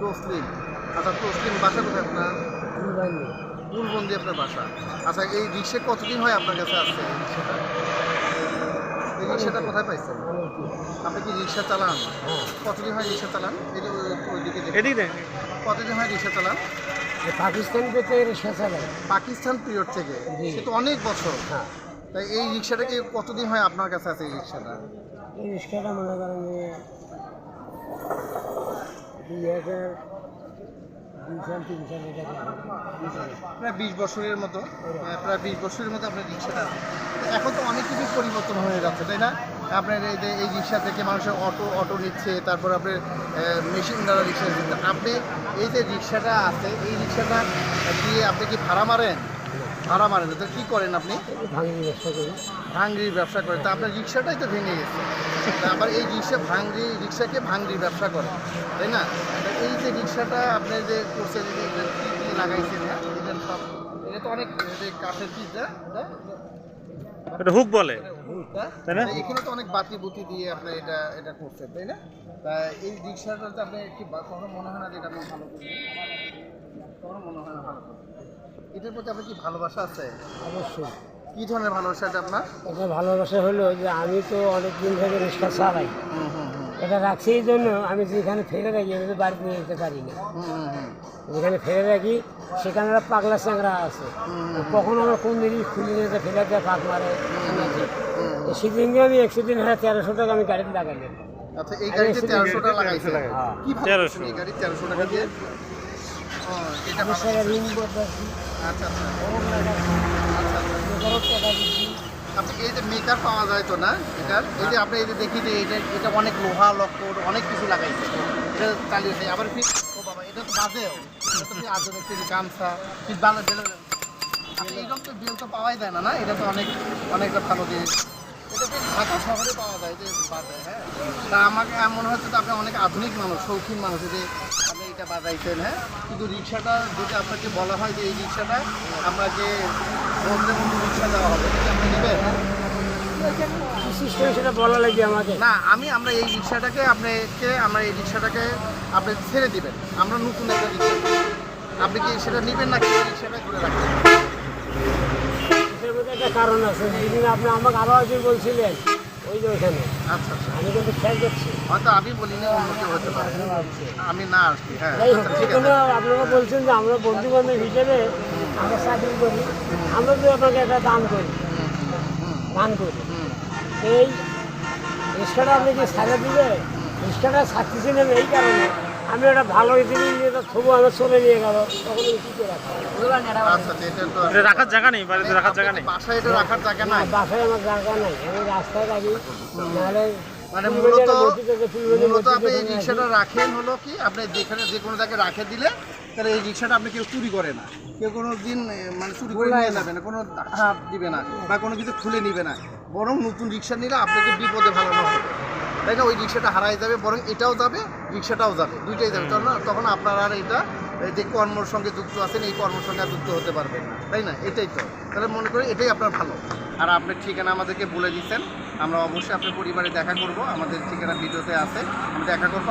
তসলিম। আচ্ছা তসলিম বাসা কোথায় আপনার? ফুলবন্দি আপনার বাসা। আচ্ছা এই রিক্সা কতদিন হয় আপনার কাছে আসছে এই রিক্সাটা? এই রিক্সাটা কোথায় পাইছেন? আপনি কি রিক্সা চালান? কতদিন হয় রিক্সা চালান। এদিক। কতদিন হয় রিক্সা চালান? পাকিস্তান পেতে রিক্সা চালায়। পাকিস্তান পিরিয়ড থেকে। সে তো অনেক বছর। হ্যাঁ। তাই এই রিক্সাটা কি কতদিন হয় আপনার কাছে আছে এই রিক্সাটা? এই রিক্সাটা মনে করেন যে হাজার প্রায় বিশ বছরের মতো প্রায় বিশ বছরের মতো আপনার রিক্সাটা। এখন তো অনেক কিছু পরিবর্তন হয়ে যাচ্ছে, তাই না? আপনার এই যে, এই রিক্সা থেকে মানুষের অটো অটো নিচ্ছে, তারপর আপনার মেশিন দ্বারা রিক্সা আপনি এই যে রিক্সাটা আছে, এই রিক্সাটা দিয়ে আপনি কি ভাড়া মারেন? ভাড়া মারেন তো কী করেন আপনি? ভাঙি ব্যবসা করি। ভাঙ্গির ব্যবসা করেন। তা আপনার রিক্সাটাই তো ভেঙে গেছে। আবার এই রিক্সা ভাঙ্গি রিক্সাকে ভাঙ্গির ব্যবসা করে তাই না? এই যে রিক্সাটা আপনি যে করছেন যে এটা কি কি লাগাইছেন হ্যাঁ? এটা সব এটা তো অনেক কাঠের এটা? এটা হুক বলে। হুকটা? তাই না? এখানে তো অনেক বাতি বুতি দিয়ে আপনি এটা এটা করছেন তাই না? তা এই রিক্সাটাতে আপনি কি কখনো মনে হয় না যে এটা আপনি ভালো করবেন কখনো মনে হয় না ভালো করবেন এটার প্রতি আপনার কি ভালোবাসা আছে? অবশ্যই। কি ধরনের ভালোবাসা আপনার? এটা ভালোবাসা হলো যে আমি তো অনেক দিন ধরে রিক্সা চালাই। এটা রাখছি এই জন্য আমি যেখানে ফেলে রাখি আমি তো বাড়িতে নিয়ে যেতে পারি না। যেখানে ফেলে রাখি সেখানে একটা পাগলা চ্যাংরা আছে। কখনো আমার কোন দিনই খুলে নিয়ে ফেলে দেয় পাক মারে। সেদিনকে আমি অ্যাক্সিডেন্ট হয়ে তেরোশো টাকা আমি গাড়িতে লাগাইলাম আচ্ছা এই গাড়িতে তেরোশো টাকা লাগাইছে। কি ভালো 1300 করছেন এই গাড়ি তেরোশো টাকা দিয়ে? এটা আচ্ছা আচ্ছা। এই যে পাওয়া যায় তো না আপনি যে দেখি যে এটা এটা অনেক লোহা অনেক কিছু লাগাইছে এটা চালিয়েছে আবার এটা তো এটা তো আধুনিক এরকম তো তো পাওয়াই যায় না না এটা তো অনেক ভালো জিনিস এটা তো পাওয়া যায় যে হ্যাঁ তা আমাকে মনে হচ্ছে যে আপনি অনেক আধুনিক মানুষ শৌখিন মানুষ যে এটা বাজাইছেন হ্যাঁ? কিন্তু রিক্সাটা যদি আপনাকে বলা হয় যে এই রিক্সাটা আপনাকে বন্ধের মধ্যে রিক্সা দেওয়া হবে আপনি নেবেন? সেটা বলা লাগবে আমাকে। না আমি আমরা এই রিক্সাটাকে আপনাকে আমরা এই রিক্সাটাকে আপনি ছেড়ে দিবেন। আমরা নতুন একটা রিক্সা আপনি কি সেটা নেবেন নাকি রিক্সাটা করে রাখবেন? একটা কারণ আছে। যেদিন আপনি আমাকে আরও একদিন বলছিলেন ওই যে ওখানে আচ্ছা আচ্ছা। আমি কিন্তু খেয়াল করছি হয়তো আমি বলিনি অন্য কেউ হতে পারে। আমি না আর হ্যাঁ আচ্ছা আপনারা বলছেন যে আমরা বন্ধু বান্ধব হিসেবে আমরা চাকরি করি। আমরা তো আপনাকে একটা দান করি। দান করি। এই রিক্সাটা আপনি কি সাজা দিবে রিক্সাটা ছাড়তেছিলেন এই কারণে। আমি একটা ভালো জিনিস নিয়ে তো তবু আমার চলে নিয়ে গেল। তখন আমি কী করে রাখব? আচ্ছা এটা তো এটা রাখার জায়গা নেই বাড়িতে রাখার জায়গা নেই। বাসায় এটা রাখার জায়গা না, নাই? বাসায় আমার জায়গা নাই। আমি রাস্তায় রাখি। নাহলে মানে মূলত মূলত আপনি এই রিক্সাটা রাখেন হলো কি আপনি যেখানে যে কোনো জায়গায় রাখে দিলে তাহলে এই রিক্সাটা আপনি কেউ চুরি করে না। কেউ কোনো দিন মানে চুরি করে নিয়ে যাবে না কোনো হাত দিবে না বা কোনো কিছু খুলে নিবে না। বরং নতুন রিক্সা নিলে আপনাকে বিপদে ভালো হবে। তাই না? ওই রিক্সাটা হারাই যাবে বরং এটাও যাবে রিক্সাটাও যাবে, দুইটাই যাবে। তখন তখন আপনার আর এটা যে কর্মর সঙ্গে যুক্ত আছেন, এই কর্মর সঙ্গে আর যুক্ত হতে পারবেন না, তাই না? এটাই তো। তাহলে মনে করি এটাই আপনার ভালো। আর আপনি ঠিকানা আমাদেরকে বলে দিচ্ছেন। আমরা অবশ্যই আপনার পরিবারে দেখা করব। আমাদের ঠিকানা ভিডিওতে আছে। আমরা দেখা করব।